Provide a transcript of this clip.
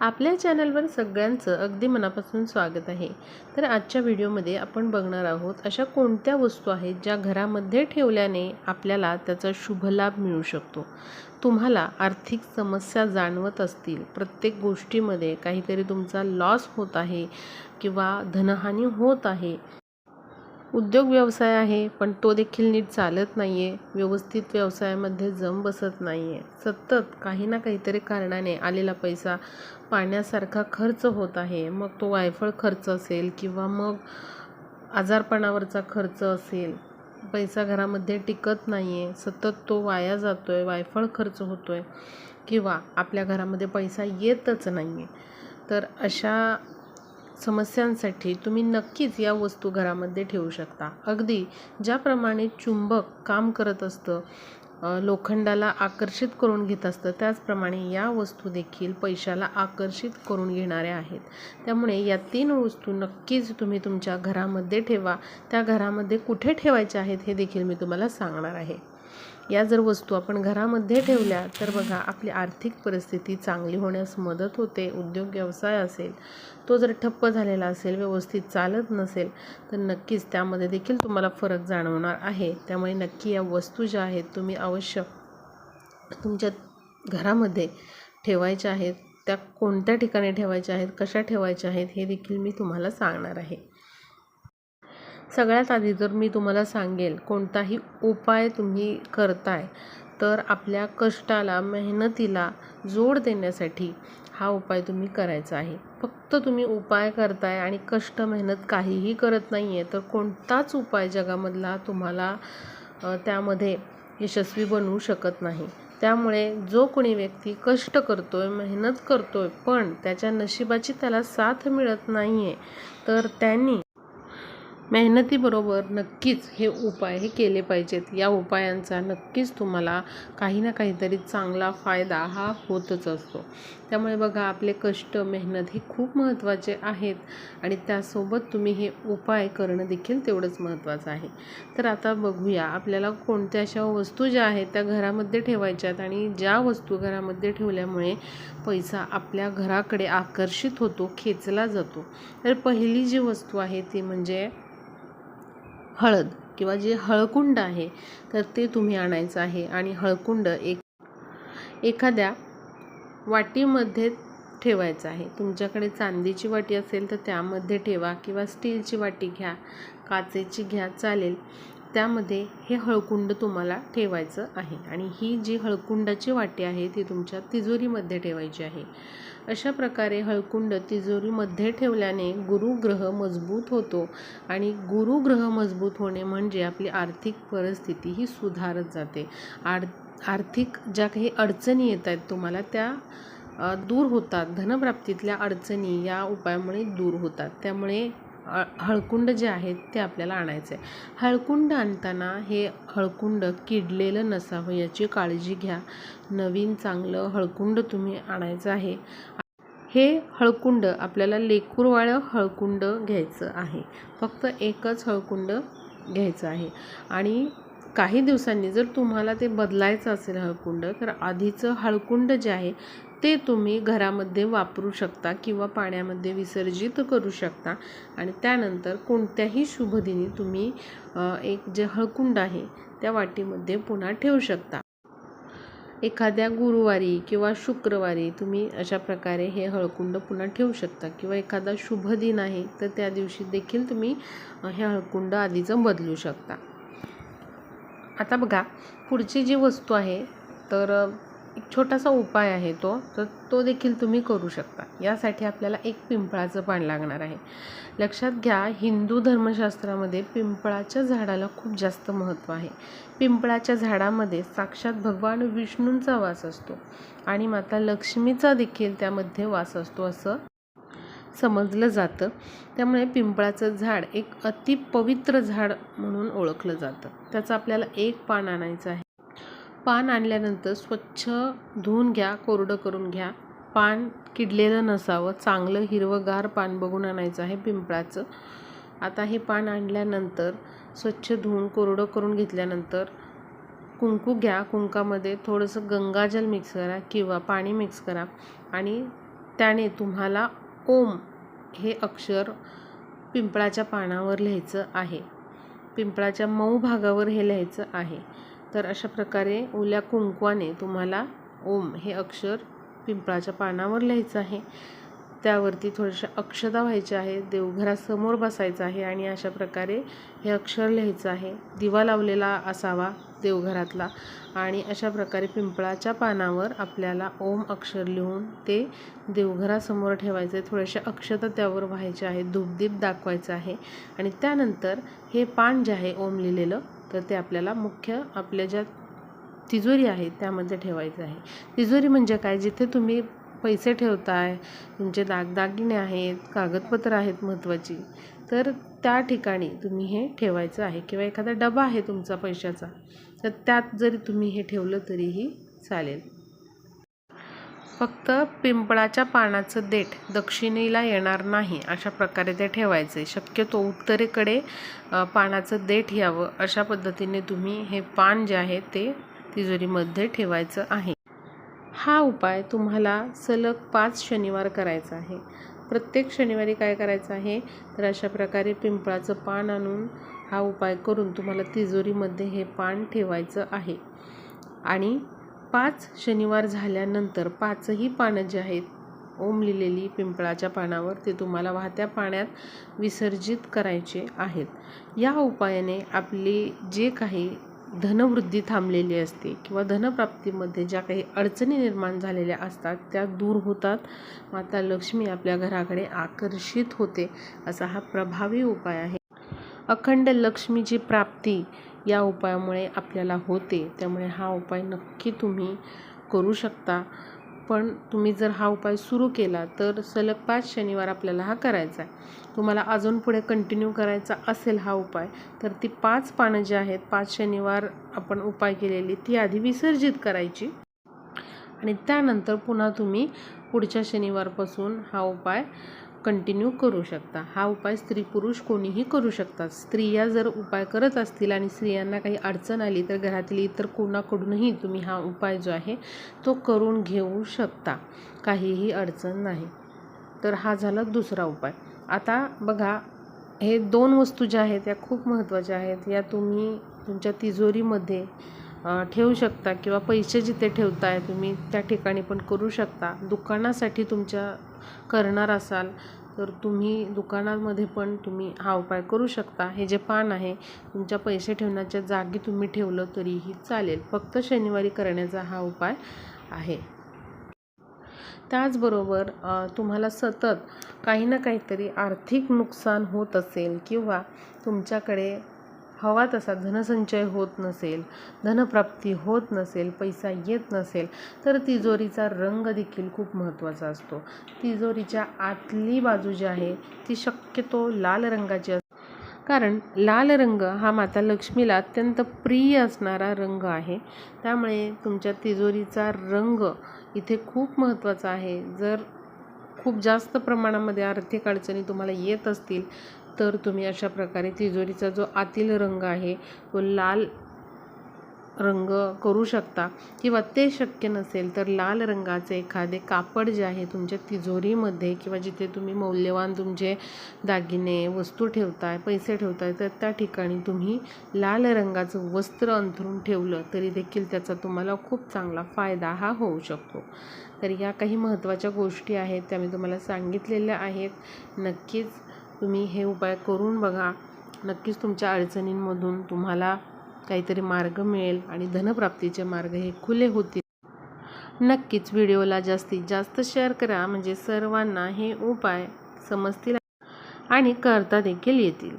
आपल्या चॅनलवर सगळ्यांचं अगदी मनापासून स्वागत आहे. तर आजच्या व्हिडिओमध्ये आपण बघणार आहोत अशा कोणत्या वस्तू आहेत ज्या घरामध्ये ठेवल्याने आपल्याला त्याचा शुभलाभ मिळू शकतो? तुम्हाला आर्थिक समस्या जाणवत असतील. प्रत्येक गोष्टीमध्ये काहीतरी तुमचा लॉस होत आहे किंवा धनहानी होत आहे. उद्योग व्यवसाय आहे पण तो देखील नीट चालत नाही आहे व्यवस्थित व्यवसायामध्ये जम बसत नाही आहे सतत काही ना काहीतरी कारणाने आलेला पैसा पाण्यासारखा खर्च होत आहे. मग तो वायफळ खर्च असेल किंवा मग आजारपणावरचा खर्च असेल पैसा घरामध्ये टिकत नाही आहे सतत तो वाया जातो आहे वायफळ खर्च होतो आहे किंवा आपल्या घरामध्ये पैसा येतच नाही आहे तर अशा समस्यांसाठी तुम्ही नक्कीच या वस्तू घरामध्ये ठेवू शकता. अगदी ज्याप्रमाणे चुंबक काम करत असतं लोखंडाला आकर्षित करून घेत असतं त्याचप्रमाणे या वस्तू देखील पैशाला आकर्षित करून घेणाऱ्या आहेत. त्यामुळे या तीन वस्तू नक्कीच तुम्ही तुमच्या घरामध्ये ठेवा. त्या घरामध्ये कुठे ठेवायच्या आहेत हे देखील मी तुम्हाला सांगणार आहे. या जर वस्तू आपण घरामध्ये ठेवल्या तर बघा आपली आर्थिक परिस्थिती चांगली होण्यास मदत होते. उद्योग व्यवसाय असेल तो जर ठप्प झालेला असेल व्यवस्थित चालत नसेल तर नक्कीच त्यामध्ये देखील तुम्हाला फरक जाणवणार आहे. त्यामुळे नक्की या वस्तू ज्या आहेत तुम्ही अवश्य तुमच्या घरामध्ये ठेवायच्या आहेत. त्या कोणत्या ठिकाणी ठेवायच्या आहेत कशा ठेवायच्या आहेत हे देखील मी तुम्हाला सांगणार आहे. सगळ्यात आधी जर मी तुम्हाला सांगेल कोणताही उपाय तुम्ही करताय तर आपल्या कष्टाला मेहनतीला जोड देण्यासाठी हा उपाय तुम्ही करायचा आहे. फक्त तुम्ही उपाय करताय आणि कष्ट मेहनत काहीही करत नाही आहे तर कोणताच उपाय जगामधला तुम्हाला त्यामध्ये यशस्वी बनवू शकत नाही. त्यामुळे जो कोणी व्यक्ती कष्ट करतोय मेहनत करतोय पण त्याच्या नशिबाची त्याला साथ मिळत नाही आहे तर त्यांनी मेहनतीबरोबर नक्कीच हे उपाय हे केले पाहिजेत. या उपायांचा नक्कीच तुम्हाला काही ना काहीतरी चांगला फायदा हा होतच असतो. त्यामुळे बघा आपले कष्ट मेहनत हे खूप महत्त्वाचे आहेत आणि त्यासोबत तुम्ही हे उपाय करणं देखील तेवढंच महत्त्वाचं आहे. तर आता बघूया आपल्याला कोणत्या अशा वस्तू ज्या आहेत त्या घरामध्ये ठेवायच्यात आणि ज्या वस्तू घरामध्ये ठेवल्यामुळे पैसा आपल्या घराकडे आकर्षित होतो खेचला जातो. तर पहिली जी वस्तू आहे ती म्हणजे हळद किंवा जे हळकुंड आहे तर ते तुम्ही आणायचं आहे. आणि हळकुंड एक एखाद्या वाटीमध्ये ठेवायचं आहे. तुमच्याकडे चांदीची वाटी असेल तर त्यामध्ये ठेवा किंवा स्टीलची वाटी घ्या काचेची घ्या चालेल. त्यामध्ये हे हळकुंड तुम्हाला ठेवायचं आहे. आणि ही जी हळकुंडाची वाटी आहे ती तुमच्या तिजोरीमध्ये ठेवायची आहे. अशा प्रकारे हळकुंड तिजोरीमध्ये ठेवल्याने गुरुग्रह मजबूत होतो आणि गुरुग्रह मजबूत होणे म्हणजे आपली आर्थिक परिस्थिती ही सुधारत जाते. आर आर्थिक ज्या काही अडचणी येत आहेत तुम्हाला त्या दूर होतात. धनप्राप्तीतल्या अडचणी या उपायामुळे दूर होतात. त्यामुळे हळकुंड जे आहेत ते आपल्याला आणायचं आहे हळकुंड आणताना हे हळकुंड किडलेलं नसावं याची काळजी घ्या. नवीन चांगलं हळकुंड तुम्ही आणायचं आहे. हे हळकुंड आपल्याला लेकूरवाळं हळकुंड घ्यायचं आहे. फक्त एकच हळकुंड घ्यायचं आहे. आणि काही दिवसांनी जर तुम्हाला ते बदलायचं असेल हळकुंड तर आधीचं हळकुंड जे आहे ते तुम्ही घरामध्ये वापरू शकता किंवा पाण्यामध्ये विसर्जित करू शकता. आणि त्यानंतर कोणत्याही शुभदिनी तुम्ही एक जे हळकुंड आहे त्या वाटीमध्ये पुन्हा ठेवू शकता. एखाद्या गुरुवारी किंवा शुक्रवारी तुम्ही अशा प्रकारे हे हळकुंड पुन्हा ठेवू शकता किंवा एखादा शुभ दिन आहे तर त्या दिवशी देखील तुम्ही हे हळकुंड आधीचं बदलू शकता. आता बघा पुढची जी वस्तू आहे तर एक छोटासा उपाय आहे तो तर तो देखील तुम्ही करू शकता. यासाठी आपल्याला एक पिंपळाचं पान लागणार आहे. लक्षात घ्या हिंदू धर्मशास्त्रामध्ये पिंपळाच्या झाडाला खूप जास्त महत्त्व आहे. पिंपळाच्या झाडामध्ये साक्षात भगवान विष्णूंचा वास असतो आणि माता लक्ष्मीचा देखील त्यामध्ये वास असतो असं समजलं जातं. त्यामुळे पिंपळाचं झाड एक अतिपवित्र झाड म्हणून ओळखलं जातं. त्याचं आपल्याला एक पान आणायचं आहे. पान आणल्यानंतर स्वच्छ धुवून घ्या कोरडं करून घ्या. पान किडलेलं नसावं. चांगलं हिरवंगार पान बघून आणायचं आहे पिंपळाचं. आता हे पान आणल्यानंतर स्वच्छ धुवून कोरडं करून घेतल्यानंतर कुंकू घ्या. कुंकामध्ये थोडंसं गंगाजल मिक्स करा किंवा पाणी मिक्स करा आणि त्याने तुम्हाला ओम हे अक्षर पिंपळाच्या पानावर लिहायचं आहे. पिंपळाच्या मऊ भागावर हे लिहायचं आहे. तर अशा प्रकारे ओल्या कुंकवाने तुम्हाला ओम हे अक्षर पिंपळाच्या पानावर लिहायचं आहे. त्यावरती थोड्याशा अक्षता व्हायच्या आहे देवघरासमोर बसायचं आहे आणि अशा प्रकारे हे अक्षर लिहायचं आहे. दिवा लावलेला असावा देवघरातला आणि अशा प्रकारे पिंपळाच्या पानावर आपल्याला ओम अक्षर लिहून ते देवघरासमोर ठेवायचं. आहे थोड्याशा अक्षता त्यावर व्हायच्या आहेत धूपदीप दाखवायचं आहे आणि त्यानंतर हे पान जे आहे ओम लिहिलेलं तर ते आपल्याला मुख्य आपल्या ज्या तिजोरी आहे त्यामध्ये ठेवायचं आहे. तिजोरी म्हणजे काय? जिथे तुम्ही पैसे ठेवताय तुमचे दागदागिने आहेत कागदपत्र आहेत महत्त्वाची तर त्या ठिकाणी तुम्ही हे ठेवायचं आहे. किंवा एखादा डबा आहे तुमचा पैशाचा तर त्यात जरी तुम्ही हे ठेवलं तरीही चालेल. फक्त पिंपळाच्या पानाचं देठ दक्षिणेला येणार नाही अशा प्रकारे ते ठेवायचे. शक्यतो उत्तरेकडे पानाचं देठ यावं अशा पद्धतीने तुम्ही हे पान जे आहे ते तिजोरीमध्ये ठेवायचं आहे. हा उपाय तुम्हाला सलग पाच शनिवार करायचा आहे. प्रत्येक शनिवारी काय करायचं आहे? तर अशा प्रकारे पिंपळाचं पान आणून हा उपाय करून तुम्हाला तिजोरीमध्ये हे पान ठेवायचं आहे. आणि पाच शनिवार झाल्यानंतर पाचही पानं जी आहेत ओम लिहिलेली पिंपळाच्या पानावर ते तुम्हाला वाहत्या पाण्यात विसर्जित करायचे आहेत. या उपायाने आपली जे काही धनवृद्धी थांबलेली असते किंवा धनप्राप्तीमध्ये ज्या काही अडचणी निर्माण झालेल्या असतात त्या दूर होतात. माता लक्ष्मी आपल्या घराकडे आकर्षित होते असा हा प्रभावी उपाय आहे. अखंड लक्ष्मीची प्राप्ती या उपायामुळे आपल्याला होते. त्यामुळे हा उपाय नक्की तुम्ही करू शकता. पण तुम्ही जर हा उपाय सुरू केला तर सलग पाच शनिवार आपल्याला हा करायचा आहे. तुम्हाला अजून पुढे कंटिन्यू करायचा असेल हा उपाय तर ती पाच पानं जी आहेत पाच शनिवार आपण उपाय केलेली ती आधी विसर्जित करायची. आणि त्यानंतर पुन्हा तुम्ही पुढच्या शनिवारपासून हा उपाय कंटिन्यू करू शकता. हा उपाय स्त्री पुरुष कोणीही करू शकतात. स्त्रिया जर उपाय करत असतील आणि स्त्रियांना काही अडचण आली तर घरातील इतर कोणाकडूनही तुम्ही हा उपाय जो आहे तो करून घेऊ शकता. काहीही अडचण नाही. तर हा झाला दुसरा उपाय. आता बघा हे दोन वस्तू ज्या आहेत या खूप महत्त्वाच्या आहेत. या तुम्ही तुमच्या तिजोरीमध्ये ठेवू शकता किंवा पैसे जिथे ठेवताय तुम्ही त्या ठिकाणी पण करू शकता. दुकानासाठी तुमच्या करणार असाल तर तुम्ही दुकानामध्ये पण तुम्ही हा उपाय करू शकता. हे जे पान आहे तुमच्या पैसे ठेवण्याच्या जागी तुम्ही ठेवलं तरीही चालेल. फक्त शनिवारी करण्याचा हा उपाय आहे. त्याचबरोबर तुम्हाला सतत काही ना काहीतरी आर्थिक नुकसान होत असेल किंवा तुमच्याकडे हवा तसा धनसंचय होत नसेल धनप्राप्ती होत नसेल पैसा येत नसेल तर तिजोरीचा रंग देखील खूप महत्त्वाचा असतो. तिजोरीच्या आतली बाजू जी आहे ती शक्यतो लाल रंगाची असते कारण लाल रंग हा माता लक्ष्मीला अत्यंत प्रिय असणारा रंग आहे. त्यामुळे तुमच्या तिजोरीचा रंग इथे खूप महत्त्वाचा आहे. जर खूप जास्त प्रमाणामध्ये आर्थिक अडचणी तुम्हाला येत असतील तर तुम्ही अशा प्रकारे तिजोरीचा जो आतील रंग आहे तो लाल रंग करू शकता किंवा ते शक्य नसेल तर लाल रंगाचे एखादे कापड जे आहे तुमच्या तिजोरीमध्ये किंवा जिथे तुम्ही मौल्यवान तुमचे दागिने वस्तू ठेवताय पैसे ठेवताय तर त्या ठिकाणी तुम्ही लाल रंगाचं वस्त्र अंथरून ठेवलं तरी देखील त्याचा तुम्हाला खूप चांगला फायदा हा होऊ शकतो. तर या काही महत्त्वाच्या गोष्टी आहेत त्या मी तुम्हाला सांगितलेल्या आहेत. नक्कीच तुम्ही हे उपाय करून बघा. नक्कीच तुमच्या अडचणींमधून तुम्हाला काहीतरी मार्ग मिळेल आणि धनप्राप्तीचे मार्ग हे खुले होतील. नक्कीच व्हिडिओला जास्तीत जास्त शेअर करा म्हणजे सर्वांना हे उपाय समजतील आणि करता देखील येतील.